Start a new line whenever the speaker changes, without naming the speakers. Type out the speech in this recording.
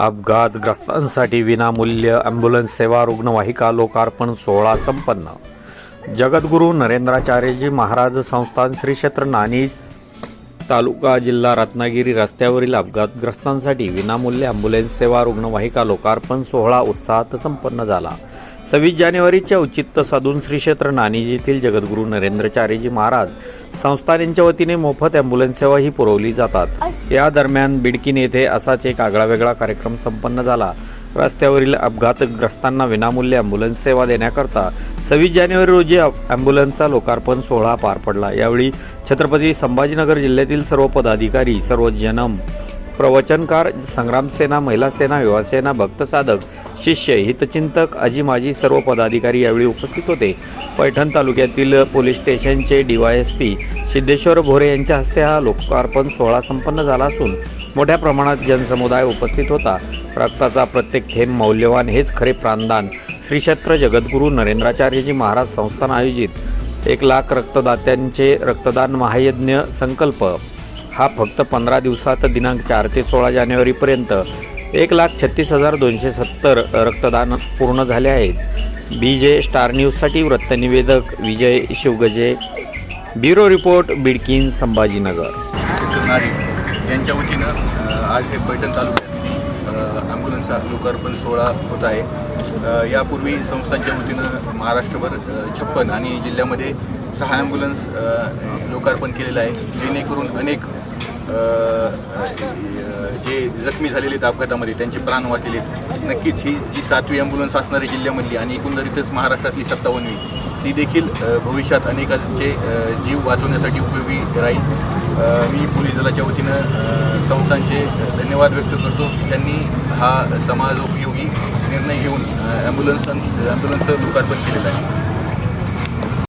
अपघातग्रस्तांसाठी विनामूल्य ॲम्ब्युलन्स सेवा रुग्णवाहिका लोकार्पण सोहळा संपन्न. जगद्गुरू नरेंद्राचार्यजी महाराज संस्थान श्री क्षेत्र नाणी तालुका जिल्हा रत्नागिरी रस्त्यावरील अपघातग्रस्तांसाठी विनामूल्य ॲम्ब्युलन्स सेवा रुग्णवाहिका लोकार्पण सोहळा उत्साहात संपन्न झाला. सव्वीस जानेवारीचे औचित्य साधून श्री क्षेत्र येथील जगद्गुरू नरेंद्रचार्यजी महाराज संस्थान यांच्या वतीने मोफत अँब्युलन्स सेवा ही पुरवली जातात. या दरम्यान बिडकीन येथे असाच एक आगळावेगळा कार्यक्रम संपन्न झाला. रस्त्यावरील अपघातग्रस्तांना विनामूल्य ॲम्ब्युलन्स सेवा देण्याकरता सव्वीस जानेवारी रोजी अँब्युलन्सचा लोकार्पण सोहळा पार पडला. यावेळी छत्रपती संभाजीनगर जिल्ह्यातील सर्व पदाधिकारी सर्व जनम प्रवचनकार संग्रामसेना महिला सेना युवासेना भक्तसाधक शिष्य हितचिंतक आजी माजी सर्व पदाधिकारी यावेळी उपस्थित होते. पैठण तालुक्यातील पोलीस स्टेशनचे डीवायएसपी सिद्धेश्वर भोरे यांच्या हस्ते हा लोकार्पण सोहळा संपन्न झाला असून मोठ्या प्रमाणात जनसमुदाय उपस्थित होता. रक्ताचा प्रत्येक थेंब मौल्यवान हेच खरे प्राणदान. श्रीक्षेत्र जगद्गुरू नरेंद्राचार्यजी महाराज संस्थान आयोजित. एक लाख रक्तदात्यांचे रक्तदान महायज्ञ संकल्प. हा फक्त पंधरा दिवसात दिनांक चार ते सोळा जानेवारीपर्यंत एक लाख छत्तीस हजार दोनशे सत्तर रक्तदान पूर्ण झाले आहेत. बी जे स्टार न्यूजसाठी वृत्तनिवेदक Vijay Shivgaje. Bureau report Bidkin Sambhajinagar.
यांच्या वतीनं आज हे पैठण तालुक्यात अ, लोकार्पण सोहळा होत आहे. यापूर्वी संस्थांच्या वतीनं महाराष्ट्रभर छप्पन आणि जिल्ह्यामध्ये सहा ॲम्ब्युलन्स लोकार्पण केलेलं आहे. जेणेकरून अनेक जे जखमी झालेले आहेत अपघातामध्ये त्यांचे प्राण वाचलेले आहेत. नक्कीच ही जी सातवी ॲम्ब्युलन्स असणारी जिल्ह्यामधली आणि एकंदरीतच महाराष्ट्रातली सत्तावन्नवी ती देखील भविष्यात अनेकांचे जीव वाचवण्यासाठी उपयोगी राहील. मी पोलीस दलाच्या वतीनं संस्थांचे धन्यवाद व्यक्त करतो. त्यांनी हा समाजोपयोगी निर्णय घेऊन ॲम्ब्युलन्स ॲम्ब्युलन्सचं लोकार्पण केलेलं आहे.